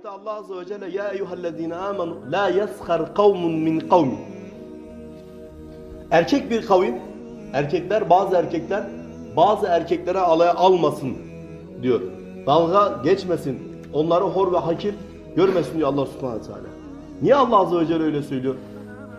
ayette Allah Azze ve Celle Ya eyyühellezine amenu la yeshar kavmun min kavmin Erkek bir kavim, erkekler bazı erkekler bazı erkeklere alaya almasın diyor. Dalga geçmesin, onları hor ve hakir görmesin diyor Allah Subhanahu Teala. Niye Allah Azze ve Celle öyle söylüyor?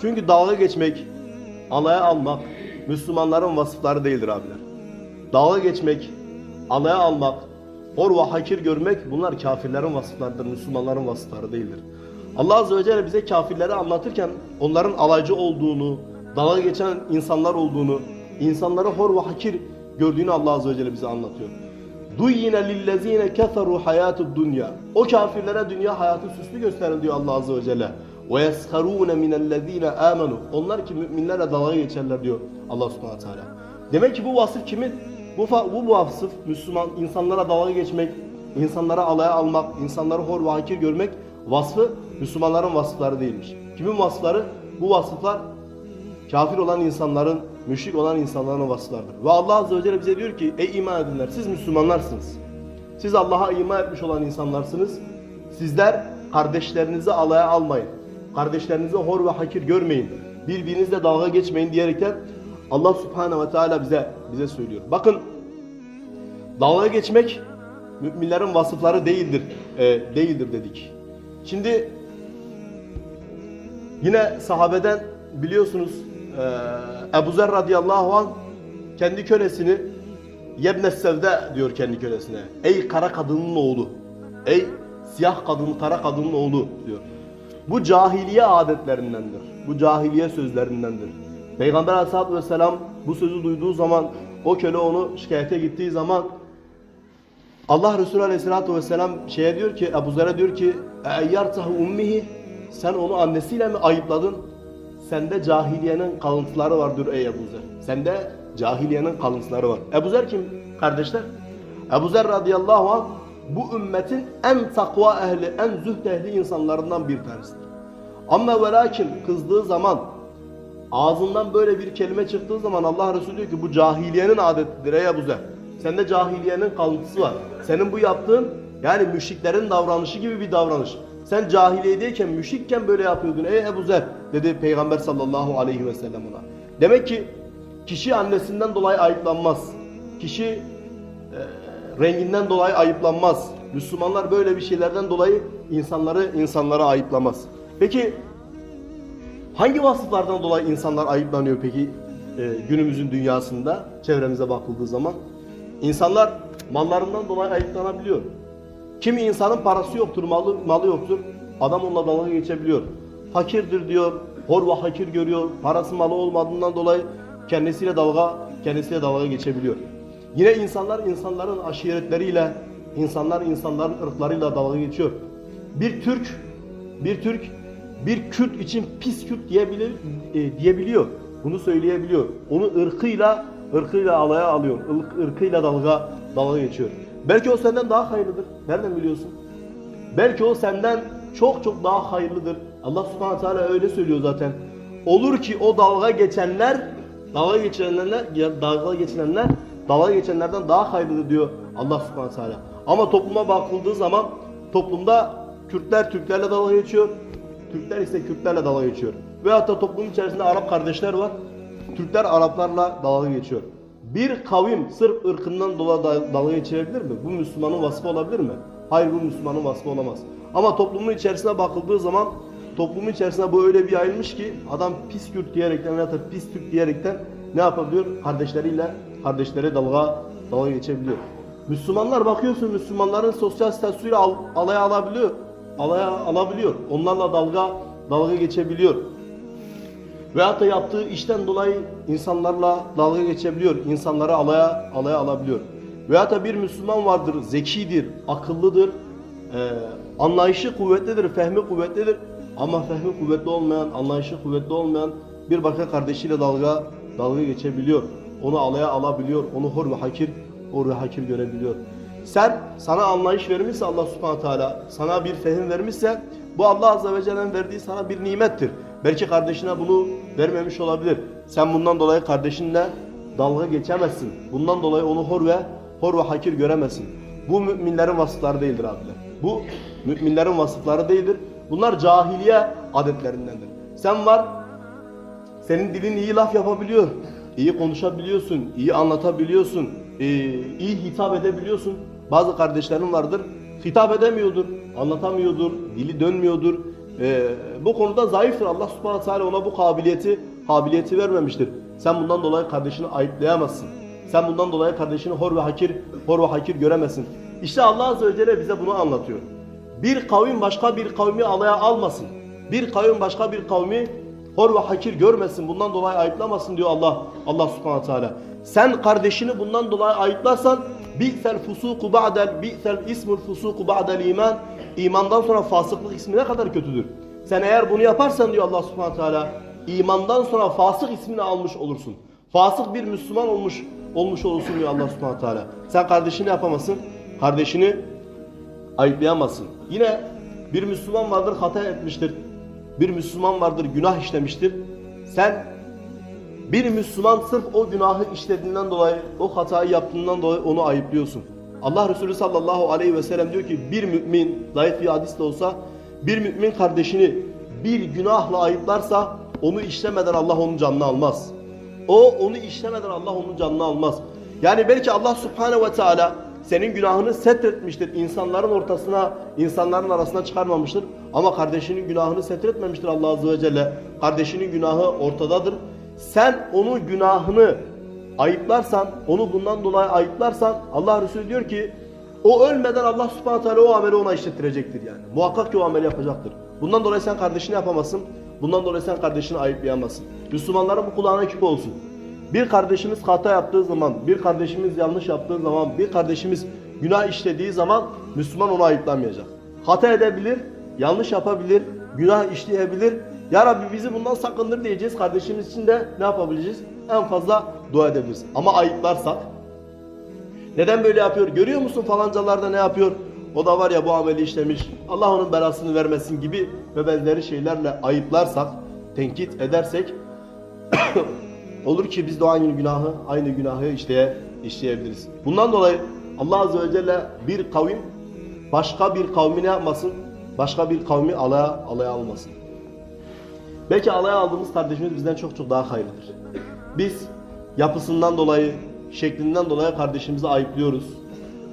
Çünkü dalga geçmek, alaya almak Müslümanların vasıfları değildir abiler. Dalga geçmek, alaya almak, hor ve hakir görmek bunlar kafirlerin vasıflarıdır, Müslümanların vasıfları değildir. Allah Azze ve Celle bize kafirleri anlatırken onların alaycı olduğunu, dalga geçen insanlar olduğunu, insanları hor ve hakir gördüğünü Allah Azze ve Celle bize anlatıyor. Duyyine lillezine keferu hayatud dünya. O kafirlere dünya hayatı süslü gösterin diyor Allah Azze ve Celle. Ve yesharune minellezine amenu. Onlar ki müminlerle dalga geçerler diyor Allah Subhanahu Teala. Demek ki bu vasıf kimin? Bu, bu vasıf Müslüman insanlara dalga geçmek, insanlara alaya almak, insanları hor ve hakir görmek vasfı Müslümanların vasıfları değilmiş. Kimin vasıfları? Bu vasıflar kafir olan insanların, müşrik olan insanların vasıflarıdır. Ve Allah Azze ve Celle bize diyor ki ey iman edenler siz Müslümanlarsınız. Siz Allah'a iman etmiş olan insanlarsınız. Sizler kardeşlerinizi alaya almayın. Kardeşlerinizi hor ve hakir görmeyin. Birbirinizle dalga geçmeyin diyerekten Allah Subhanahu ve Teala bize bize söylüyor. Bakın dalga geçmek müminlerin vasıfları değildir. e, değildir dedik. Şimdi Yine sahabeden biliyorsunuz eee Ebu Zer radıyallahu an kendi kölesini Yebne diyor kendi kölesine. Ey kara kadının oğlu. Ey siyah kadın kara kadının oğlu diyor. Bu cahiliye adetlerindendir. Bu cahiliye sözlerindendir. Peygamber aleyhissalatü vesselam bu sözü duyduğu zaman o köle onu şikayete gittiği zaman Allah Resulü Aleyhisselatü Vesselam şeye diyor ki Ebu Zer'e diyor ki eyyartahu ummihi sen onu annesiyle mi ayıpladın? Sende cahiliyenin kalıntıları var diyor ey Ebu Zer. Sende cahiliyenin kalıntıları var. Ebu Zer kim kardeşler? Ebu Zer radıyallahu anh bu ümmetin en takva ehli, en zühd ehli insanlarından bir tanesidir. Ama ve lakin kızdığı zaman ağzından böyle bir kelime çıktığı zaman Allah Resulü diyor ki bu cahiliyenin adetidir ey Ebu Zer. Sende cahiliyenin kalıntısı var. Senin bu yaptığın yani müşriklerin davranışı gibi bir davranış. Sen cahiliyedeyken, müşrikken böyle yapıyordun ey Ebu Zer dedi Peygamber sallallahu aleyhi ve sellem ona. Demek ki kişi annesinden dolayı ayıplanmaz. Kişi e, renginden dolayı ayıplanmaz. Müslümanlar böyle bir şeylerden dolayı insanları insanlara ayıplamaz. Peki Hangi vasıflardan dolayı insanlar ayıplanıyor peki e, günümüzün dünyasında çevremize bakıldığı zaman? İnsanlar mallarından dolayı ayıplanabiliyor. Kimi insanın parası yoktur, malı, malı yoktur. Adam onunla dalga geçebiliyor. Fakirdir diyor, hor ve hakir görüyor. Parası malı olmadığından dolayı kendisiyle dalga kendisiyle dalga geçebiliyor. Yine insanlar insanların aşiretleriyle, insanlar insanların ırklarıyla dalga geçiyor. Bir Türk, bir Türk bir Kürt için pis Kürt diyebilir, e, diyebiliyor. Bunu söyleyebiliyor. Onu ırkıyla ırkıyla alaya alıyor. Irk, ırkıyla dalga dalga geçiyor. Belki o senden daha hayırlıdır. Nereden biliyorsun? Belki o senden çok çok daha hayırlıdır. Allah Subhanahu Teala öyle söylüyor zaten. Olur ki o dalga geçenler dalga geçenler dalga geçenler dalga geçenlerden daha hayırlıdır diyor Allah Subhanahu Teala. Ama topluma bakıldığı zaman toplumda Kürtler Türklerle dalga geçiyor. Türkler ise Kürtlerle dalga geçiyor. Veyahut da toplumun içerisinde Arap kardeşler var. Türkler Araplarla dalga geçiyor. Bir kavim sırf ırkından dolayı da- dalga geçirebilir mi? Bu Müslümanın vasfı olabilir mi? Hayır bu Müslümanın vasfı olamaz. Ama toplumun içerisine bakıldığı zaman toplumun içerisinde bu öyle bir yayılmış ki adam pis Kürt diyerekten veyahut da pis Türk diyerekten ne yapabiliyor? Kardeşleriyle kardeşleri dalga dalga geçebiliyor. Müslümanlar bakıyorsun Müslümanların sosyal statüsüyle al, alaya alabiliyor. Alaya alabiliyor. Onlarla dalga dalga geçebiliyor. Veyahut da yaptığı işten dolayı insanlarla dalga geçebiliyor. İnsanları alaya alaya alabiliyor. Veyahut da bir Müslüman vardır, zekidir, akıllıdır, e, anlayışı kuvvetlidir, fehmi kuvvetlidir. Ama fehmi kuvvetli olmayan, anlayışı kuvvetli olmayan bir başka kardeşiyle dalga dalga geçebiliyor. Onu alaya alabiliyor, onu hor ve hakir, hor ve hakir görebiliyor. Sen sana anlayış vermişse Allah Subhanahu Teala, sana bir fehim vermişse bu Allah Azze ve Celle'nin verdiği sana bir nimettir. Belki kardeşine bunu vermemiş olabilir. Sen bundan dolayı kardeşinle dalga geçemezsin. Bundan dolayı onu hor ve hor ve hakir göremezsin. Bu müminlerin vasıfları değildir abiler. Bu Müminlerin vasıfları değildir. Bunlar cahiliye adetlerindendir. Sen var, senin dilin iyi laf yapabiliyor, iyi konuşabiliyorsun, iyi anlatabiliyorsun, iyi hitap edebiliyorsun. Bazı kardeşlerin vardır, hitap edemiyordur, anlatamıyordur, dili dönmüyordur. E, bu konuda zayıftır. Allah subhanahu teala ona bu kabiliyeti kabiliyeti vermemiştir. Sen bundan dolayı kardeşini ayıplayamazsın. Sen bundan dolayı kardeşini hor ve hakir, hor ve hakir göremezsin. İşte Allah azze ve celle bize bunu anlatıyor. Bir kavim başka bir kavmi alaya almasın. Bir kavim başka bir kavmi hor ve hakir görmesin. Bundan dolayı ayıplamasın diyor Allah Allah Subhanahu Teala. Sen kardeşini bundan dolayı ayıplarsan bi'sel fusuku ba'del bi'sel ismul fusuku ba'del iman imandan sonra fasıklık ismi ne kadar kötüdür. Sen eğer bunu yaparsan diyor Allah Subhanahu Teala imandan sonra fasık ismini almış olursun. Fasık bir Müslüman olmuş olmuş olursun diyor Allah Subhanahu Teala. Sen kardeşini yapamazsın. Kardeşini ayıplayamazsın. Yine bir Müslüman vardır hata etmiştir. Bir Müslüman vardır günah işlemiştir. Sen bir Müslüman sırf o günahı işlediğinden dolayı, o hatayı yaptığından dolayı onu ayıplıyorsun. Allah Resulü sallallahu aleyhi ve sellem diyor ki bir mümin, zayıf bir hadis de olsa, bir mümin kardeşini bir günahla ayıplarsa onu işlemeden Allah onun canını almaz. O onu işlemeden Allah onun canını almaz. Yani belki Allah subhanehu ve teala senin günahını setretmiştir. İnsanların ortasına, insanların arasına çıkarmamıştır. Ama kardeşinin günahını setretmemiştir Allah Azze ve Celle. Kardeşinin günahı ortadadır. Sen onun günahını ayıplarsan, onu bundan dolayı ayıplarsan Allah Resulü diyor ki o ölmeden Allah subhanahu teala o ameli ona işlettirecektir yani. Muhakkak ki o ameli yapacaktır. Bundan dolayı sen kardeşini yapamazsın. Bundan dolayı sen kardeşini ayıplayamazsın. Müslümanların bu kulağına küp olsun. Bir kardeşimiz hata yaptığı zaman, bir kardeşimiz yanlış yaptığı zaman, bir kardeşimiz günah işlediği zaman Müslüman onu ayıplamayacak. Hata edebilir, yanlış yapabilir, günah işleyebilir. Ya Rabbi bizi bundan sakındır diyeceğiz. Kardeşimiz için de ne yapabileceğiz? En fazla dua edebiliriz. Ama ayıplarsak, neden böyle yapıyor? Görüyor musun falancalarda ne yapıyor? O da var ya bu ameli işlemiş. Allah onun belasını vermesin gibi ve benzeri şeylerle ayıplarsak, tenkit edersek olur ki biz de aynı günahı, aynı günahı işleye, işleyebiliriz. Bundan dolayı Allah Azze ve Celle bir kavim başka bir kavmi ne yapmasın? Başka bir kavmi alaya, alaya almasın. Belki alaya aldığımız kardeşimiz bizden çok çok daha hayırlıdır. Biz yapısından dolayı, şeklinden dolayı kardeşimizi ayıplıyoruz.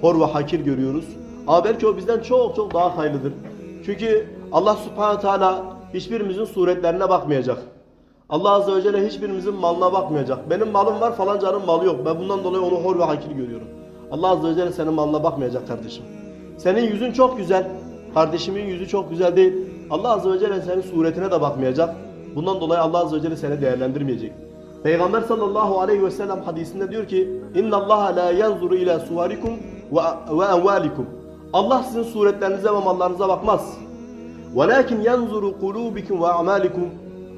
Hor ve hakir görüyoruz. Ama belki o bizden çok çok daha hayırlıdır. Çünkü Allah subhanahu teala hiçbirimizin suretlerine bakmayacak. Allah azze ve celle hiçbirimizin malına bakmayacak. Benim malım var falancanın malı yok. Ben bundan dolayı onu hor ve hakir görüyorum. Allah azze ve celle senin malına bakmayacak kardeşim. Senin yüzün çok güzel. Kardeşimin yüzü çok güzel değil. Allah azze ve celle senin suretine de bakmayacak. Bundan dolayı Allah azze ve celle seni değerlendirmeyecek. Peygamber sallallahu aleyhi ve sellem hadisinde diyor ki Allah la yanzuru ila suvarikum ve envalikum. Allah sizin suretlerinize ve mallarınıza bakmaz. Yanzuru kulubikum ve amalikum.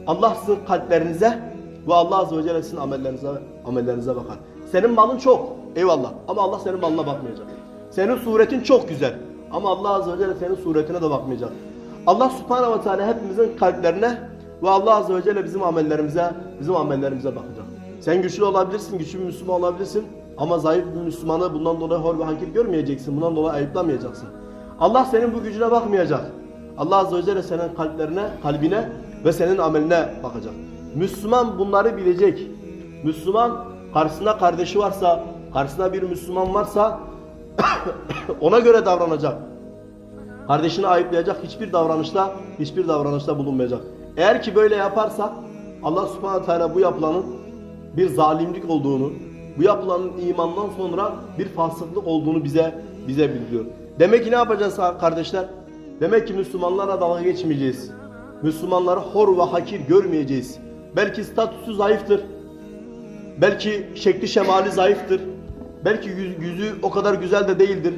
Allah sizin kalplerinize ve Allah azze ve celle sizin amellerinize amellerinize bakar. Senin malın çok. Eyvallah. Ama Allah senin malına bakmayacak. Senin suretin çok güzel. Ama Allah azze ve celle senin suretine de bakmayacak. Allah subhanahu ve teala hepimizin kalplerine ve Allah azze ve celle bizim amellerimize bizim amellerimize bakacak. Sen güçlü olabilirsin, güçlü bir Müslüman olabilirsin. Ama zayıf bir Müslümanı bundan dolayı hor ve hakir görmeyeceksin. Bundan dolayı ayıplamayacaksın. Allah senin bu gücüne bakmayacak. Allah azze ve celle senin kalplerine, kalbine ve senin ameline bakacak. Müslüman bunları bilecek. Müslüman karşısında kardeşi varsa, karşısında bir Müslüman varsa ona göre davranacak. Kardeşini ayıplayacak hiçbir davranışta, hiçbir davranışta bulunmayacak. Eğer ki böyle yaparsak Allah subhanahu teala bu yapılanın bir zalimlik olduğunu, bu yapılanın imandan sonra bir fasıklık olduğunu bize bize bildiriyor. Demek ki ne yapacağız kardeşler? Demek ki Müslümanlara dalga geçmeyeceğiz. Müslümanları hor ve hakir görmeyeceğiz. Belki statüsü zayıftır. Belki şekli şemali zayıftır. Belki yüz- yüzü o kadar güzel de değildir.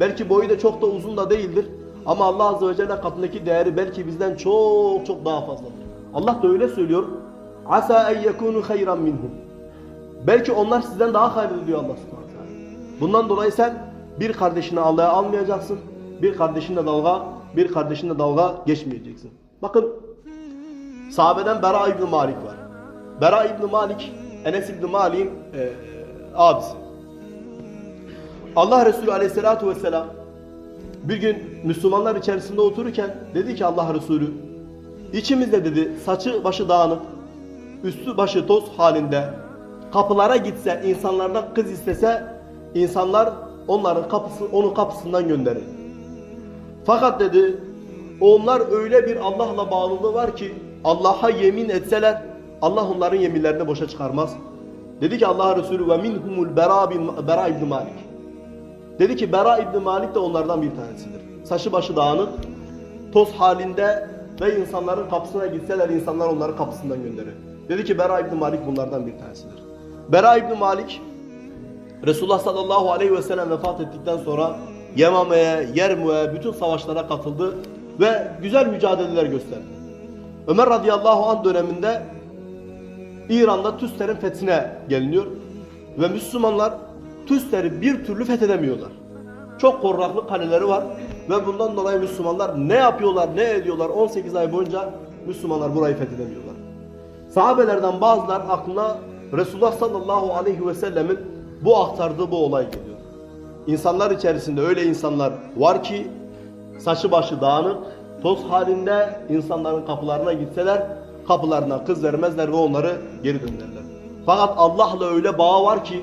Belki boyu da çok da uzun da değildir. Ama Allah Azze ve Celle katındaki değeri belki bizden çok çok daha fazladır. Allah da öyle söylüyor. Asa en yekunu hayran minhum. Belki onlar sizden daha hayırlı diyor Allah subhanahu. Bundan dolayı sen bir kardeşini Allah'a almayacaksın. Bir kardeşinle dalga, bir kardeşinle dalga geçmeyeceksin. Bakın sahabeden Bera İbni Malik var. Bera İbni Malik, Enes İbni Malik'in e, abisi. Allah Resulü Aleyhisselatü Vesselam bir gün Müslümanlar içerisinde otururken dedi ki Allah Resulü içimizde dedi saçı başı dağınık, üstü başı toz halinde kapılara gitse insanlardan kız istese insanlar onların kapısı onun kapısından gönderir. Fakat dedi onlar öyle bir Allah'la bağlılığı var ki Allah'a yemin etseler Allah onların yeminlerini boşa çıkarmaz. Dedi ki Allah Resulü ve minhumul Bera, ibn Malik. Dedi ki Bera ibn Malik de onlardan bir tanesidir. Saçı başı dağınık, toz halinde ve insanların kapısına gitseler insanlar onları kapısından gönderir. Dedi ki Bera ibn Malik bunlardan bir tanesidir. Bera ibn Malik Resulullah sallallahu aleyhi ve sellem vefat ettikten sonra Yemame'ye, Yermu'ye bütün savaşlara katıldı ve güzel mücadeleler gösterdi. Ömer radıyallahu anh döneminde İran'da Tüster'in fethine geliniyor ve Müslümanlar Tüster'i bir türlü fethedemiyorlar. Çok korraklı kaleleri var ve bundan dolayı Müslümanlar ne yapıyorlar, ne ediyorlar 18 ay boyunca Müslümanlar burayı fethedemiyorlar. Sahabelerden bazılar aklına Resulullah sallallahu aleyhi ve sellemin bu aktardığı bu olay geliyor. İnsanlar içerisinde öyle insanlar var ki saçı başı dağınık, toz halinde insanların kapılarına gitseler kapılarına kız vermezler ve onları geri dönerler. Fakat Allah'la öyle bağı var ki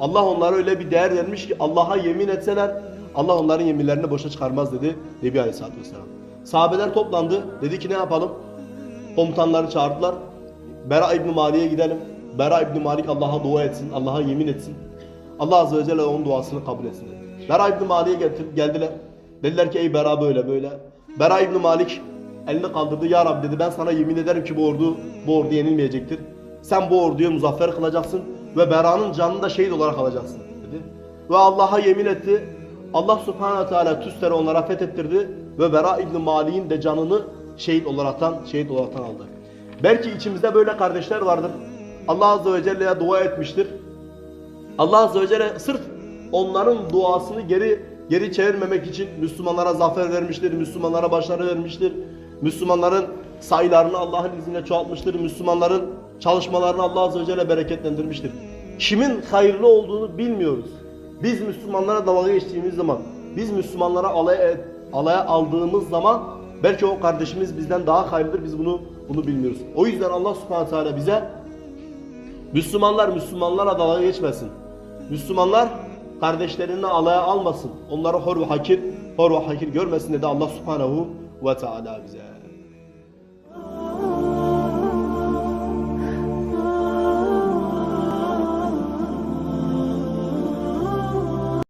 Allah onlara öyle bir değer vermiş ki Allah'a yemin etseler Allah onların yeminlerini boşa çıkarmaz dedi Nebi Aleyhisselatü Vesselam. Sahabeler toplandı. Dedi ki ne yapalım? Komutanları çağırdılar. Bera İbni Malik'e gidelim. Bera İbni Malik Allah'a dua etsin. Allah'a yemin etsin. Allah Azze ve Celle onun duasını kabul etsin. dedi. Bera İbni Malik'e geldiler. Dediler ki ey Bera böyle böyle. Bera İbni Malik elini kaldırdı. Ya Rabbi dedi ben sana yemin ederim ki bu ordu bu ordu yenilmeyecektir. Sen bu orduyu muzaffer kılacaksın ve Bera'nın canını da şehit olarak alacaksın dedi. Ve Allah'a yemin etti. Allah subhanahu teala Tüster'i onlara fethettirdi ve Bera İbni Malik'in de canını şehit olaraktan şehit olaraktan aldı. Belki içimizde böyle kardeşler vardır. Allah Azze ve Celle'ye dua etmiştir. Allah Azze ve Celle sırf onların duasını geri geri çevirmemek için Müslümanlara zafer vermiştir, Müslümanlara başarı vermiştir. Müslümanların sayılarını Allah'ın izniyle çoğaltmıştır. Müslümanların çalışmalarını Allah Azze ve Celle bereketlendirmiştir. Kimin hayırlı olduğunu bilmiyoruz. Biz Müslümanlara dalga geçtiğimiz zaman, biz Müslümanlara alaya, alaya aldığımız zaman belki o kardeşimiz bizden daha hayırlıdır. Biz bunu bunu bilmiyoruz. O yüzden Allah Subhanahu Teala bize Müslümanlar Müslümanlara dalga geçmesin. Müslümanlar kardeşlerini alaya almasın. Onları hor ve hakir, hor ve hakir görmesin dedi Allah Subhanahu ve Teala bize.